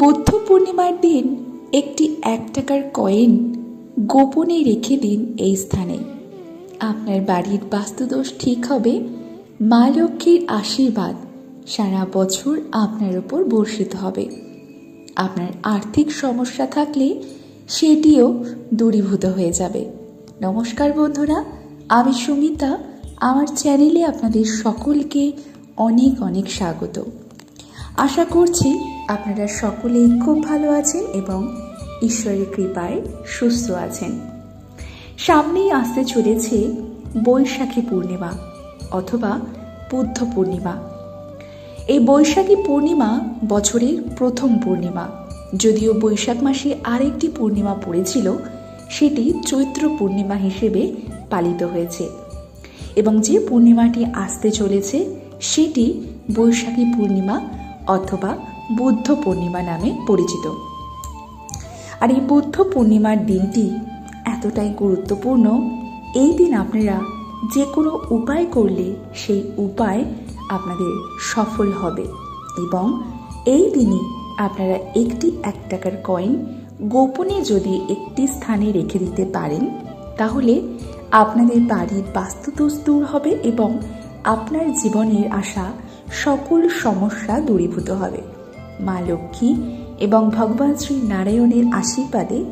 বৌদ্ধ পূর্ণিমার দিন একটি এক টাকার কয়েন গোপনে রেখে দিন এই স্থানে। আপনার বাড়ির বাস্তুদোষ ঠিক হবে, মা লক্ষ্মীর আশীর্বাদ সারা বছর আপনার ওপর বর্ষিত হবে। আপনার আর্থিক সমস্যা থাকলে সেটিও দূরীভূত হয়ে যাবে। নমস্কার বন্ধুরা, আমি সুমিতা। আমার চ্যানেলে আপনাদের সকলকে অনেক অনেক স্বাগত। আশা করছি আপনারা সকলেই খুব ভালো আছেন এবং ঈশ্বরের কৃপায় সুস্থ আছেন। সামনেই আসতে চলেছে বৈশাখী পূর্ণিমা অথবা বুদ্ধ পূর্ণিমা। এই বৈশাখী পূর্ণিমা বছরের প্রথম পূর্ণিমা। যদিও বৈশাখ মাসে আরেকটি পূর্ণিমা পড়েছিল, সেটি চৈত্র পূর্ণিমা হিসেবে পালিত হয়েছে। এবং যে পূর্ণিমাটি আসতে চলেছে, সেটি বৈশাখী পূর্ণিমা অথবা বুদ্ধ পূর্ণিমা নামে পরিচিত। আর এই বুদ্ধ পূর্ণিমার দিনটি এতটাই গুরুত্বপূর্ণ, এই দিন আপনারা যে কোনো উপায় করলে সেই উপায় আপনাদের সফল হবে এবং এই দিনই আপনারা একটি এক টাকার কয়েন গোপনে যদি একটি স্থানে রেখে দিতে পারেন, তাহলে আপনাদের বাড়ির বাস্তুদোষ দূর হবে এবং আপনার জীবনের আসা সকল সমস্যা দূরীভূত হবে। মা লক্ষ্মী এবং ভগবান শ্রী নারায়ণের আশীর্বাদে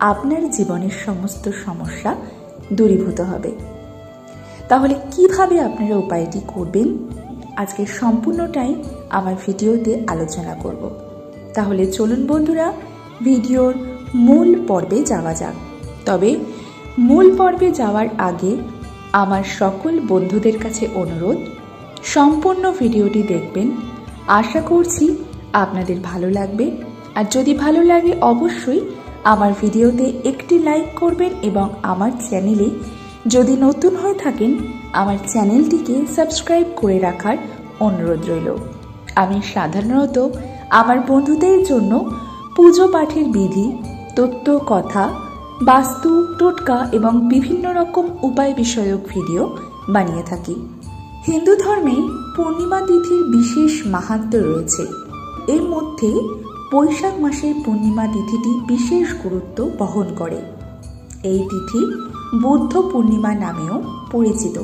আপনার জীবনের সমস্ত সমস্যা দূরীভূত হবে। তাহলে কীভাবে আপনারা উপায়টি করবেন? আজকে সম্পূর্ণটাই আমার ভিডিওতে আলোচনা করব। তাহলে চলুন বন্ধুরা, ভিডিওর মূল পর্বে যাওয়া যাক। তবে মূল পর্বে যাওয়ার আগে আমার সকল বন্ধুদের কাছে অনুরোধ, সম্পূর্ণ ভিডিওটি দেখবেন। আশা করছি আপনাদের ভালো লাগবে। আর যদি ভালো লাগে, অবশ্যই আমার ভিডিওতে একটি লাইক করবেন এবং আমার চ্যানেলে যদি নতুন হয়ে থাকেন, আমার চ্যানেলটিকে সাবস্ক্রাইব করে রাখার অনুরোধ রইল। আমি সাধারণত আমার বন্ধুদের জন্য পুজো পাঠের বিধি, তত্ত্ব কথা, বাস্তু, টোটকা এবং বিভিন্ন রকম উপায় বিষয়ক ভিডিও বানিয়ে থাকি। হিন্দু ধর্মে পূর্ণিমা তিথির বিশেষ মাহাত্ম রয়েছে। এর মধ্যে বৈশাখ মাসের পূর্ণিমা তিথিটি বিশেষ গুরুত্ব বহন করে। এই তিথি বুদ্ধ পূর্ণিমা নামেও পরিচিত।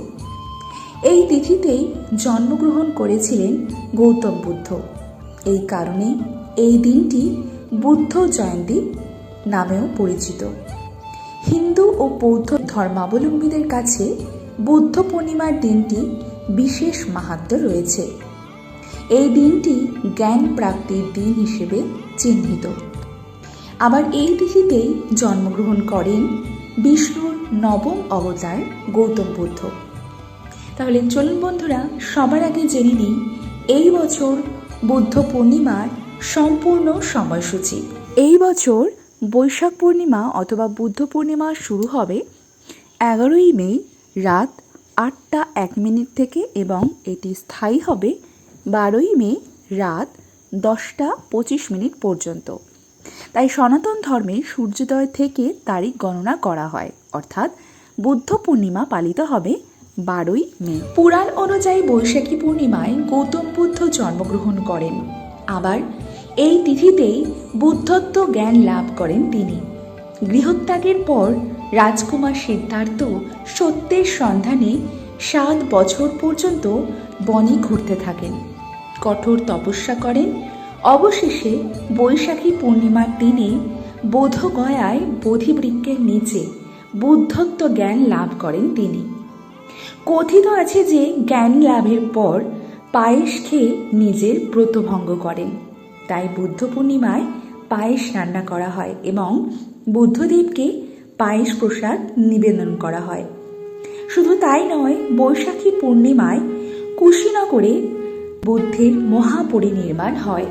এই তিথিতেই জন্মগ্রহণ করেছিলেন গৌতম বুদ্ধ। এই কারণে এই দিনটি বুদ্ধ জয়ন্তী নামেও পরিচিত। হিন্দু ও বৌদ্ধ ধর্মাবলম্বীদের কাছে বুদ্ধ পূর্ণিমার দিনটি বিশেষ মাহাত্ম রয়েছে। এই দিনটি জ্ঞান প্রাপ্তির দিন হিসেবে চিহ্নিত। আবার এই তিথিতেই জন্মগ্রহণ করেন বিষ্ণুর নবম অবতার গৌতম বুদ্ধ। তাহলে চলুন বন্ধুরা, সবার আগে জেনে নিই, এই বছর বুদ্ধ পূর্ণিমার সম্পূর্ণ সময়সূচি। এই বছর বৈশাখ পূর্ণিমা অথবা বুদ্ধ পূর্ণিমা শুরু হবে এগারোই মে রাত আটটা এক মিনিট থেকে এবং এটি স্থায়ী হবে বারোই মে রাত দশটা পঁচিশ মিনিট পর্যন্ত। তাই সনাতন ধর্মে সূর্যোদয় থেকে তারিখ গণনা করা হয়। অর্থাৎ বুদ্ধ পূর্ণিমা পালিত হবে বারোই মে। পুরাণ অনুযায়ী বৈশাখী পূর্ণিমায় গৌতম বুদ্ধ জন্মগ্রহণ করেন। আবার এই তিথিতেই বুদ্ধত্ব জ্ঞান লাভ করেন তিনি। গৃহত্যাগের পর রাজকুমার সিদ্ধার্থ সত্যের সন্ধানে সাত বছর পর্যন্ত বনে ঘুরতে থাকেন। কঠোর তপস্যা করেন। অবশেষে বৈশাখী পূর্ণিমার দিনে বোধগয়ায় বোধিবৃক্ষের নিচে বুদ্ধত্ব জ্ঞান লাভ করেন তিনি। কথিত আছে যে জ্ঞান লাভের পর পায়েস খেয়ে নিজের ব্রতভঙ্গ করেন। তাই বুদ্ধ পূর্ণিমায় পায়েস রান্না করা হয় এবং বুদ্ধদেবকে পায়েস প্রসাদ নিবেদন করা হয়। শুধু তাই নয়, বৈশাখী পূর্ণিমায় কুশীনগরে বুদ্ধের মহাপরিনির্মাণ হয়।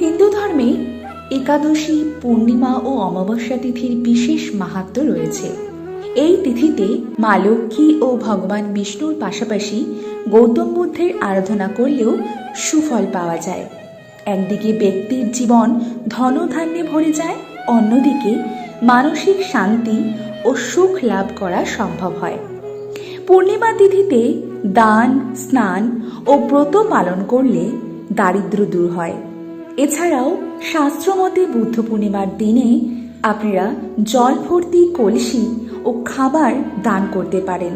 হিন্দু ধর্মে একাদশী, পূর্ণিমা ও অমাবস্যা তিথির বিশেষ মাহাত্ম রয়েছে। এই তিথিতে মা লক্ষ্মী ও ভগবান বিষ্ণুর পাশাপাশি গৌতম বুদ্ধের আরাধনা করলেও সুফল পাওয়া যায়। একদিকে ব্যক্তির জীবন ধনধান্যে ভরে যায়, অন্যদিকে মানসিক শান্তি ও সুখ লাভ করা সম্ভব হয়। পূর্ণিমা তিথিতে দান, স্নান ও ব্রত পালন করলে দারিদ্র দূর হয়। এছাড়াও শাস্ত্রমতে বুদ্ধ পূর্ণিমার দিনে আপনারা জল ভর্তি কলসি ও খাবার দান করতে পারেন।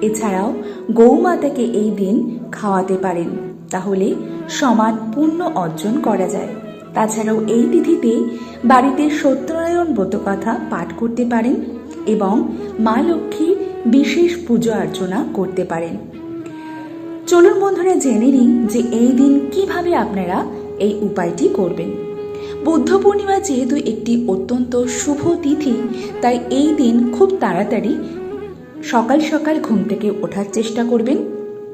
এছাড়াও গৌমাতাকে এই দিন খাওয়াতে পারেন। তাহলে সমান পুণ্য অর্জন করা যায়। তাছাড়াও এই তিথিতে বাড়িতে সত্যনারায়ণ ব্রতকথা পাঠ করতে পারেন এবং মা লক্ষ্মীর বিশেষ পুজো অর্চনা করতে পারেন। চলুন বন্ধুরা, জেনে নিন যে এই দিন কীভাবে আপনারা এই উপায়টি করবেন। বুদ্ধ পূর্ণিমা যেহেতু একটি অত্যন্ত শুভ তিথি, তাই এই দিন খুব তাড়াতাড়ি সকাল সকাল ঘুম থেকে ওঠার চেষ্টা করবেন।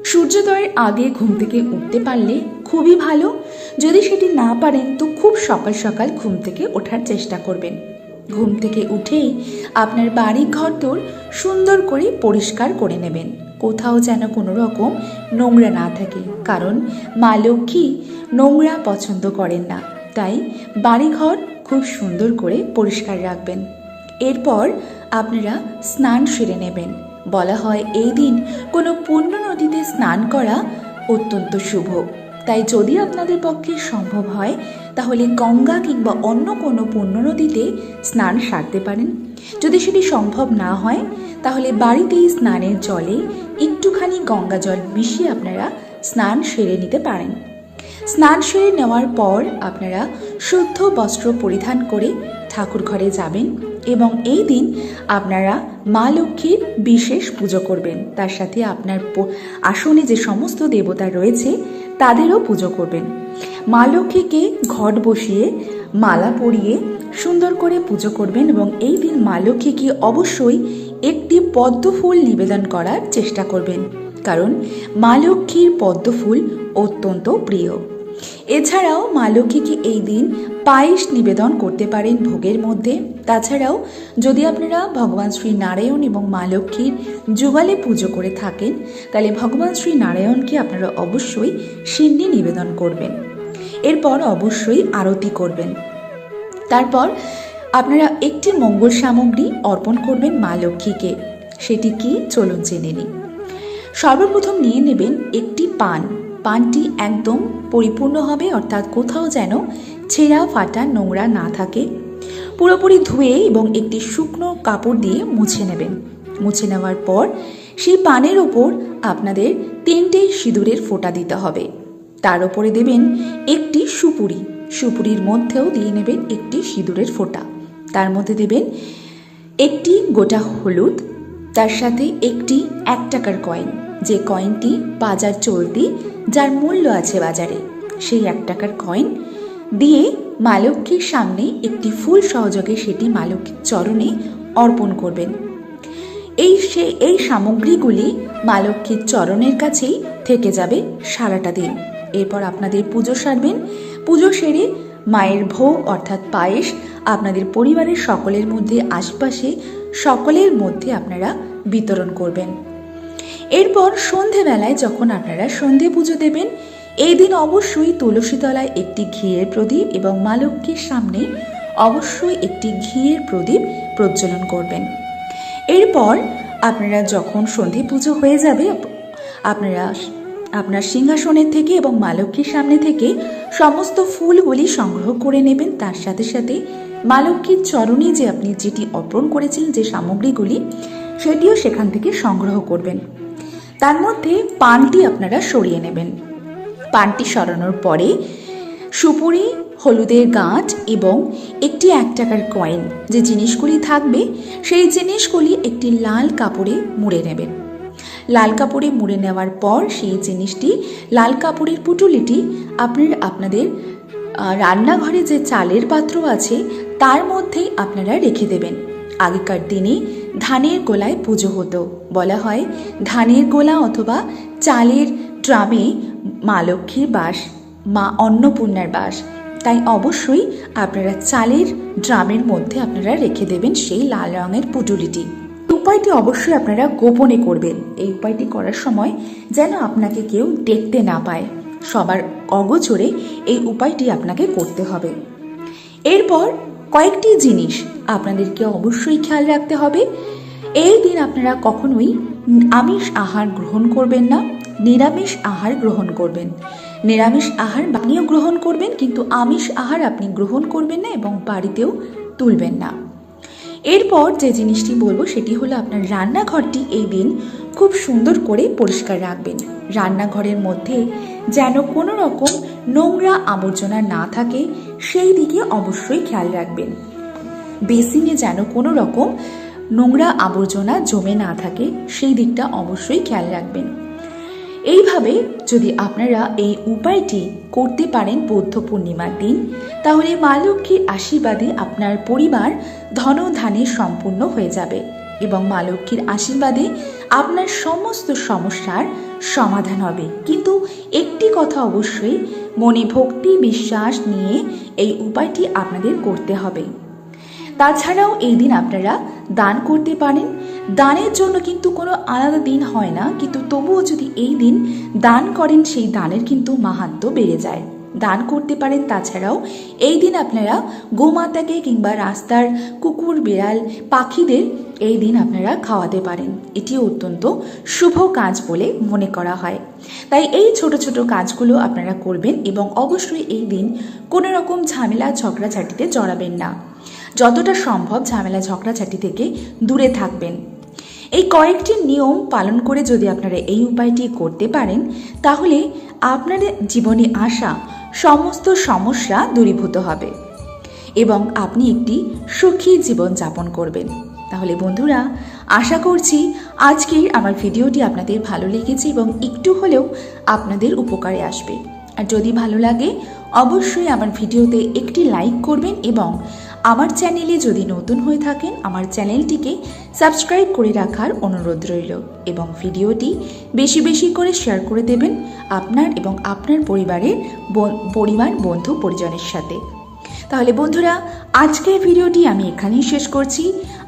সূর্যোদয়ের আগে ঘুম থেকে উঠতে পারলে খুবই ভালো। যদি সেটি না পারেন, তো খুব সকাল সকাল ঘুম থেকে ওঠার চেষ্টা করবেন। ঘুম থেকে উঠেই আপনার বাড়ি ঘরদোর সুন্দর করে পরিষ্কার করে নেবেন। কোথাও যেন কোনো রকম নোংরা না থাকে, কারণ মা লক্ষ্মী নোংরা পছন্দ করেন না। তাই বাড়িঘর খুব সুন্দর করে পরিষ্কার রাখবেন। এরপর আপনারা স্নান সেরে নেবেন। বলা হয় এই দিন কোনো পুণ্য নদীতে স্নান করা অত্যন্ত শুভ। তাই যদি আপনাদের পক্ষে সম্ভব হয়, তাহলে গঙ্গা কিংবা অন্য কোনো পুণ্য নদীতে স্নান সারতে পারেন। যদি সেটি সম্ভব না হয়, তাহলে বাড়িতেই স্নানের জলে একটুখানি গঙ্গা জল মিশিয়ে আপনারা স্নান সেরে নিতে পারেন। স্নান সেরে নেওয়ার পর আপনারা শুদ্ধ বস্ত্র পরিধান করে ঠাকুর ঘরে যাবেন এবং এই দিন আপনারা মা লক্ষ্মীর বিশেষ পুজো করবেন। তার সাথে আপনার আসনে যে সমস্ত দেবতা রয়েছে তাদেরও পুজো করবেন। মা লক্ষ্মীকে ঘট বসিয়ে, মালা পরিয়ে সুন্দর করে পুজো করবেন এবং এই দিন মা লক্ষ্মীকে অবশ্যই একটি পদ্ম ফুল নিবেদন করার চেষ্টা করবেন। কারণ মা লক্ষ্মীর পদ্ম ফুল অত্যন্ত প্রিয়। এছাড়াও মা লক্ষ্মীকে এই দিন পায়েস নিবেদন করতে পারেন ভোগের মধ্যে? তাছাড়াও যদি আপনারা ভগবান শ্রী নারায়ণ এবং মা লক্ষ্মীর যুগালে পুজো করে থাকেন, তাহলে ভগবান শ্রী নারায়ণকে আপনারা অবশ্যই সিন্নি নিবেদন করবেন। এরপর অবশ্যই আরতি করবেন। তারপর আপনারা একটি মঙ্গল সামগ্রী অর্পণ করবেন মা লক্ষ্মীকে। সেটি কি? চলুন জেনে নিই। সর্বপ্রথম নিয়ে নেবেন একটি পান। পানটি একদম পরিপূর্ণ হবে, অর্থাৎ কোথাও যেন ছেঁড়া ফাটা নোংরা না থাকে। পুরোপুরি ধুয়ে এবং একটি শুকনো কাপড় দিয়ে মুছে নেবেন। মুছে নেওয়ার পর সেই পানের ওপর আপনাদের তিনটে সিঁদুরের ফোঁটা দিতে হবে। তার ওপরে দেবেন একটি সুপুরি। সুপুরির মধ্যেও দিয়ে নেবেন একটি সিঁদুরের ফোঁটা। তার মধ্যে দেবেন একটি গোটা হলুদ, তার সাথে একটি এক টাকার কয়েন। যে কয়েনটি বাজার চলতি যার মূল্য আছে বাজারে। সেই এক টাকার কয়েন দিয়ে মা লক্ষ্মীর সামনে একটি ফুল সহযোগে সেটি মা লক্ষ্মীর চরণে অর্পণ করবেন। এই সে, এই সামগ্রীগুলি মা লক্ষ্মীর চরণের কাছেই থেকে যাবে সারাটা দিন। এরপর আপনাদের পুজো সারবেন। পুজো সেরে মায়ের ভোগ অর্থাৎ পায়েস আপনাদের পরিবারের সকলের মধ্যে, আশপাশে সকলের মধ্যে আপনারা বিতরণ করবেন। এরপর সন্ধেবেলায় যখন আপনারা সন্ধে পুজো দেবেন, এই দিন অবশ্যই তুলসী তলায় একটি ঘিয়ের প্রদীপ এবং মা লক্ষ্মীর সামনে অবশ্যই একটি ঘিয়ের প্রদীপ প্রজ্বলন করবেন। এরপর আপনারা যখন সন্ধে পুজো হয়ে যাবে, আপনারা, আপনার সিংহাসনের থেকে এবং মা লক্ষ্মীর সামনে থেকে সমস্ত ফুলগুলি সংগ্রহ করে নেবেন। তার সাথে সাথে মা লক্ষ্মীর চরণে যে আপনি যেটি অর্পণ করেছিলেন, যে সামগ্রীগুলি, সেটিও সেখান থেকে সংগ্রহ করবেন। তার মধ্যে পানটি আপনারা সরিয়ে নেবেন। পানটি সরানোর পরে সুপুরি, হলুদের গাঁট এবং একটি এক টাকার কয়েন, যে জিনিসগুলি থাকবে, সেই জিনিসগুলি একটি লাল কাপড়ে মুড়ে নেবেন। লাল কাপড়ে মুড়ে নেওয়ার পর সেই জিনিসটি লাল কাপড়ের পুটুলিটি আপনার, আপনাদের রান্নাঘরে যে চালের পাত্র আছে, তার মধ্যেই আপনারা রেখে দেবেন। আগেকার দিনে ধানের গোলায় পুজো হতো। বলা হয় ধানের গোলা অথবা চালের ড্রামে মা লক্ষ্মীর বাস, মা অন্নপূর্ণার বাস। তাই অবশ্যই আপনারা চালের ড্রামের মধ্যে আপনারা রেখে দেবেন সেই লাল রঙের পুটুলিটি। উপায়টি অবশ্যই আপনারা গোপনে করবেন। এই উপায়টি করার সময় যেন আপনাকে কেউ দেখতে না পায়। সবার অগোচরে এই উপায়টি আপনাকে করতে হবে। এরপর কয়েকটি জিনিস আপনাদেরকে অবশ্যই খেয়াল রাখতে হবে। এই দিন আপনারা কখনোই আমিষ আহার গ্রহণ করবেন না, নিরামিষ আহার গ্রহণ করবেন। নিরামিষ আহার বানিয়েও গ্রহণ করবেন, কিন্তু আমিষ আহার আপনি গ্রহণ করবেন না এবং বাড়িতেও তুলবেন না। এরপর যে জিনিসটি বলব, সেটি হলো আপনার রান্নাঘরটি এই দিন খুব সুন্দর করে পরিষ্কার রাখবেন। রান্নাঘরের মধ্যে যেন কোনো রকম নোংরা আবর্জনা না থাকে সেই দিকে অবশ্যই খেয়াল রাখবেন। বেসিনে যেন কোনো রকম নোংরা আবর্জনা জমে না থাকে, সেই দিকটা অবশ্যই খেয়াল রাখবেন। এইভাবে যদি আপনারা এই উপায়টি করতে পারেন বৌদ্ধ পূর্ণিমার দিন, তাহলে মা লক্ষ্মীর আশীর্বাদে আপনার পরিবার ধন ধানে সম্পূর্ণ হয়ে যাবে এবং মা লক্ষ্মীর আশীর্বাদে আপনার সমস্ত সমস্যার সমাধান হবে। কিন্তু একটি কথা অবশ্যই মনে ভক্তি বিশ্বাস নিয়ে এই উপায়টি আপনাদের করতে হবে। তাছাড়াও এই দিন আপনারা দান করতে পারেন। দানের জন্য কিন্তু কোনো আলাদা দিন হয় না, কিন্তু তবুও যদি এই দিন দান করেন, সেই দানের কিন্তু মাহাত্ম বেড়ে যায়। দান করতে পারেন। তাছাড়াও এই দিন আপনারা গোমাতাকে কিংবা রাস্তার কুকুর, বিড়াল, পাখিদের এই দিন আপনারা খাওয়াতে পারেন। এটি অত্যন্ত শুভ কাজ বলে মনে করা হয়। তাই এই ছোট ছোট কাজগুলো আপনারা করবেন এবং অবশ্যই এই দিন কোনো রকম ঝামেলা, ঝগড়াঝাটিতে জড়াবেন না। যতটা সম্ভব ঝামেলা, ঝগড়াঝাটি থেকে দূরে থাকবেন। এই কয়েকটি নিয়ম পালন করে যদি আপনারা এই উপায়টি করতে পারেন, তাহলে আপনাদের জীবনে আসা সমস্ত সমস্যা দূরীভূত হবে এবং আপনি একটি সুখী জীবন যাপন করবেন। তাহলে বন্ধুরা, আশা করছি আজকের আমার ভিডিওটি আপনাদের ভালো লেগেছে এবং একটু হলেও আপনাদের উপকারে আসবে। আর যদি ভালো লাগে, অবশ্যই আমার ভিডিওতে একটি লাইক করবেন এবং আমার চ্যানেলে যদি নতুন হয়ে থাকেন, আমার চ্যানেলটিকে সাবস্ক্রাইব করে রাখার অনুরোধ রইল এবং ভিডিওটি বেশি বেশি করে শেয়ার করে দেবেন আপনার এবং আপনার পরিবারের পরিবার, বন্ধু, পরিজনের সাথে। তাহলে বন্ধুরা, আজকের ভিডিওটি আমি এখানেই শেষ করছি।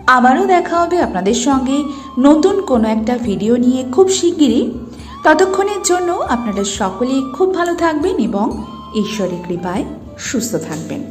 আবারও দেখা হবে আপনাদের সঙ্গে নতুন কোনো একটা ভিডিও নিয়ে খুব শিগগিরই। ততক্ষণের জন্য আপনারা সকলেই খুব ভালো থাকবেন এবং ঈশ্বরের কৃপায় সুস্থ থাকবেন।